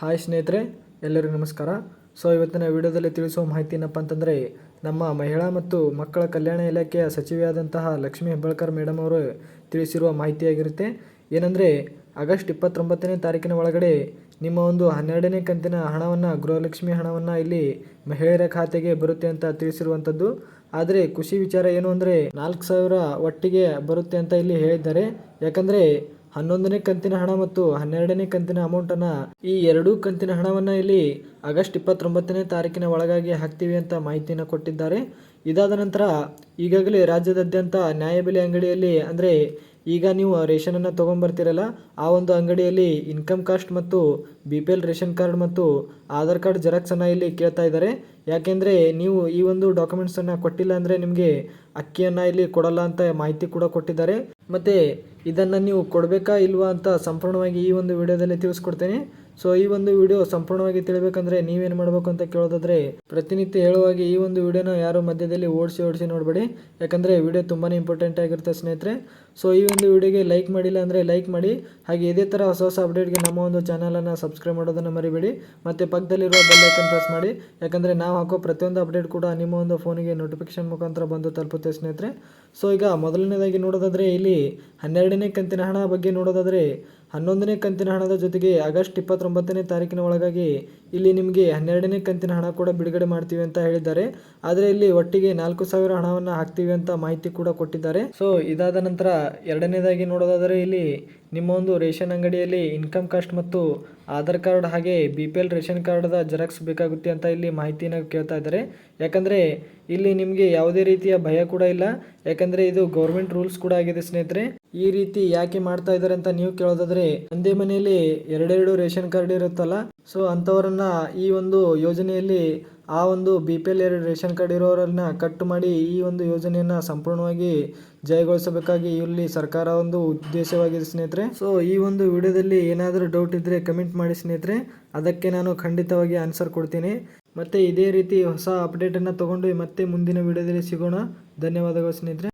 Hi ಸ್ನೇಹಿತರೆ, ಎಲ್ಲರಿಗೂ ನಮಸ್ಕಾರ. ಸೊ ಇವತ್ತಿನ ವಿಡಿಯೋದಲ್ಲಿ ತಿಳಿಸುವ ಮಾಹಿತಿ ಏನಪ್ಪ ಅಂತಂದರೆ, ನಮ್ಮ ಮಹಿಳಾ ಮತ್ತು ಮಕ್ಕಳ ಕಲ್ಯಾಣ ಇಲಾಖೆಯ ಸಚಿವೆಯಾದಂತಹ ಲಕ್ಷ್ಮೀ ಹೆಬ್ಬಾಳ್ಕರ್ ಮೇಡಮ್ ಅವರು ತಿಳಿಸಿರುವ ಮಾಹಿತಿಯಾಗಿರುತ್ತೆ ಏನಂದರೆ, ಆಗಸ್ಟ್ ಇಪ್ಪತ್ತೊಂಬತ್ತನೇ ತಾರೀಕಿನ ಒಳಗಡೆ ನಿಮ್ಮ ಒಂದು ಹನ್ನೆರಡನೇ ಕಂತಿನ ಹಣವನ್ನು, ಗೃಹಲಕ್ಷ್ಮಿ ಹಣವನ್ನು ಇಲ್ಲಿ ಮಹಿಳೆಯರ ಖಾತೆಗೆ ಬರುತ್ತೆ ಅಂತ ತಿಳಿಸಿರುವಂಥದ್ದು. ಆದರೆ ಖುಷಿ ವಿಚಾರ ಏನು ಅಂದರೆ ನಾಲ್ಕು ಸಾವಿರ ಒಟ್ಟಿಗೆ ಬರುತ್ತೆ ಅಂತ ಇಲ್ಲಿ ಹೇಳಿದ್ದಾರೆ. ಯಾಕಂದರೆ ಹನ್ನೊಂದನೇ ಕಂತಿನ ಹಣ ಮತ್ತು ಹನ್ನೆರಡನೇ ಕಂತಿನ ಅಮೌಂಟನ್ನು ಈ ಎರಡೂ ಕಂತಿನ ಹಣವನ್ನು ಇಲ್ಲಿ ಆಗಸ್ಟ್ ಇಪ್ಪತ್ತೊಂಬತ್ತನೇ ತಾರೀಕಿನ ಒಳಗಾಗಿ ಹಾಕ್ತೀವಿ ಅಂತ ಮಾಹಿತಿಯನ್ನು ಕೊಟ್ಟಿದ್ದಾರೆ. ಇದಾದ ನಂತರ ಈಗಾಗಲೇ ರಾಜ್ಯದಾದ್ಯಂತ ನ್ಯಾಯಬೆಲೆ ಅಂಗಡಿಯಲ್ಲಿ, ಅಂದರೆ ಈಗ ನೀವು ರೇಷನನ್ನು ತೊಗೊಂಬರ್ತೀರಲ್ಲ, ಆ ಒಂದು ಅಂಗಡಿಯಲ್ಲಿ ಇನ್ಕಮ್ ಕಾಸ್ಟ್ ಮತ್ತು B P L ration card ಮತ್ತು ಆಧಾರ್ ಕಾರ್ಡ್ ಜೆರಾಕ್ಸನ್ನು ಇಲ್ಲಿ ಕೇಳ್ತಾ ಇದ್ದಾರೆ. ಯಾಕೆಂದರೆ ನೀವು ಈ ಒಂದು ಡಾಕ್ಯುಮೆಂಟ್ಸನ್ನು ಕೊಟ್ಟಿಲ್ಲ ಅಂದರೆ ನಿಮಗೆ ಅಕ್ಕಿಯನ್ನು ಇಲ್ಲಿ ಕೊಡಲ್ಲ ಅಂತ ಮಾಹಿತಿ ಕೂಡ ಕೊಟ್ಟಿದ್ದಾರೆ. ಮತ್ತು ಇದನ್ನು ನೀವು ಕೊಡಬೇಕಾ ಇಲ್ವಾ ಅಂತ ಸಂಪೂರ್ಣವಾಗಿ ಈ ಒಂದು ವಿಡಿಯೋದಲ್ಲಿ ತಿಳಿಸ್ಕೊಡ್ತೇನೆ. ಸೊ ಈ ಒಂದು ವಿಡಿಯೋ ಸಂಪೂರ್ಣವಾಗಿ ತಿಳಿಬೇಕಂದ್ರೆ ನೀವೇನು ಮಾಡಬೇಕು ಅಂತ ಕೇಳೋದಾದ್ರೆ, ಪ್ರತಿನಿತ್ಯ ಹೇಳುವಾಗಿ ಈ ಒಂದು ವಿಡಿಯೋನ ಯಾರು ಮಧ್ಯದಲ್ಲಿ ಓಡಿಸಿ ಓಡಿಸಿ ನೋಡಬೇಡಿ. ಯಾಕಂದರೆ ವಿಡಿಯೋ ತುಂಬಾ ಇಂಪಾರ್ಟೆಂಟ್ ಆಗಿರುತ್ತೆ ಸ್ನೇಹಿತರೆ. ಸೊ ಈ ಒಂದು ವಿಡಿಯೋಗೆ ಲೈಕ್ ಮಾಡಿಲ್ಲ ಅಂದರೆ ಲೈಕ್ ಮಾಡಿ. ಹಾಗೆ ಇದೇ ಥರ ಹೊಸ ಹೊಸ ಅಪ್ಡೇಟ್ಗೆ ನಮ್ಮ ಒಂದು ಚಾನಲನ್ನು ಸಬ್ಸ್ಕ್ರೈಬ್ ಮಾಡೋದನ್ನು ಮರಿಬೇಡಿ. ಮತ್ತು ಪಕ್ಕದಲ್ಲಿರುವ ಬೆಲ್ಲೈಕನ್ ಪ್ರೆಸ್ ಮಾಡಿ. ಯಾಕಂದರೆ ನಾವು ಹಾಕೋ ಪ್ರತಿಯೊಂದು ಅಪ್ಡೇಟ್ ಕೂಡ ನಿಮ್ಮ ಒಂದು ಫೋನಿಗೆ ನೋಟಿಫಿಕೇಶನ್ ಮುಖಾಂತರ ಬಂದು ತಲುಪುತ್ತೆ ಸ್ನೇಹಿತರೆ. ಸೊ ಈಗ ಮೊದಲನೇದಾಗಿ ನೋಡೋದಾದರೆ ಇಲ್ಲಿ ಹನ್ನೆರಡನೇ ಕಂತಿನ ಹಣ ಬಗ್ಗೆ ನೋಡೋದಾದರೆ ಹನ್ನೊಂದನೇ ಕಂತಿನ ಹಣದ ಜೊತೆಗೆ ಆಗಸ್ಟ್ ಇಪ್ಪತ್ತೊಂಬತ್ತನೇ ತಾರೀಕಿನ ಒಳಗಾಗಿ ಇಲ್ಲಿ ನಿಮಗೆ ಹನ್ನೆರಡನೇ ಕಂತಿನ ಹಣ ಕೂಡ ಬಿಡುಗಡೆ ಮಾಡ್ತೀವಿ ಅಂತ ಹೇಳಿದ್ದಾರೆ. ಆದರೆ ಇಲ್ಲಿ ಒಟ್ಟಿಗೆ ನಾಲ್ಕು ಸಾವಿರ ಹಣವನ್ನು ಹಾಕ್ತೀವಿ ಅಂತ ಮಾಹಿತಿ ಕೂಡ ಕೊಟ್ಟಿದ್ದಾರೆ. ಸೊ ಇದಾದ ನಂತರ ಎರಡನೇದಾಗಿ ನೋಡೋದಾದರೆ ಇಲ್ಲಿ ನಿಮ್ಮ ಒಂದು ರೇಷನ್ ಅಂಗಡಿಯಲ್ಲಿ ಇನ್ಕಮ್ ಕಾಸ್ಟ್ ಮತ್ತು ಆಧಾರ್ ಕಾರ್ಡ್ ಹಾಗೆ ಬಿ ಪಿ ಎಲ್ ರೇಷನ್ ಕಾರ್ಡ್ದ ಜೆರಾಕ್ಸ್ ಬೇಕಾಗುತ್ತೆ ಅಂತ ಇಲ್ಲಿ ಮಾಹಿತಿಯನ್ನು ಕೇಳ್ತಾ ಇದ್ದಾರೆ. ಯಾಕಂದರೆ ಇಲ್ಲಿ ನಿಮಗೆ ಯಾವುದೇ ರೀತಿಯ ಭಯ ಕೂಡ ಇಲ್ಲ. ಯಾಕಂದರೆ ಇದು ಗೌರ್ಮೆಂಟ್ ರೂಲ್ಸ್ ಕೂಡ ಆಗಿದೆ ಸ್ನೇಹಿತರೆ. ಈ ರೀತಿ ಯಾಕೆ ಮಾಡ್ತಾ ಇದ್ದಾರೆ ಅಂತ ನೀವು ಕೇಳೋದಾದ್ರೆ, ಒಂದೇ ಮನೆಯಲ್ಲಿ ಎರಡೆರಡು ರೇಷನ್ ಕಾರ್ಡ್ ಇರುತ್ತಲ್ಲ, ಸೊ ಅಂಥವರನ್ನ ಈ ಒಂದು ಯೋಜನೆಯಲ್ಲಿ ಆ ಒಂದು ಬಿ ಪಿ ಎಲ್ ಎರಡು ರೇಷನ್ ಕಾರ್ಡ್ ಇರೋರನ್ನ ಕಟ್ ಮಾಡಿ ಈ ಒಂದು ಯೋಜನೆಯನ್ನು ಸಂಪೂರ್ಣವಾಗಿ ಜಯಗೊಳಿಸಬೇಕಾಗಿ ಇಲ್ಲಿ ಸರ್ಕಾರ ಒಂದು ಉದ್ದೇಶವಾಗಿದೆ ಸ್ನೇಹಿತರೆ. ಸೊ ಈ ಒಂದು ವಿಡಿಯೋದಲ್ಲಿ ಏನಾದರೂ ಡೌಟ್ ಇದ್ದರೆ ಕಮೆಂಟ್ ಮಾಡಿ ಸ್ನೇಹಿತರೆ. ಅದಕ್ಕೆ ನಾನು ಖಂಡಿತವಾಗಿ ಆನ್ಸರ್ ಕೊಡ್ತೀನಿ. ಮತ್ತು ಇದೇ ರೀತಿ ಹೊಸ ಅಪ್ಡೇಟನ್ನು ತೊಗೊಂಡು ಮತ್ತೆ ಮುಂದಿನ ವಿಡಿಯೋದಲ್ಲಿ ಸಿಗೋಣ. ಧನ್ಯವಾದಗಳು ಸ್ನೇಹಿತರೆ.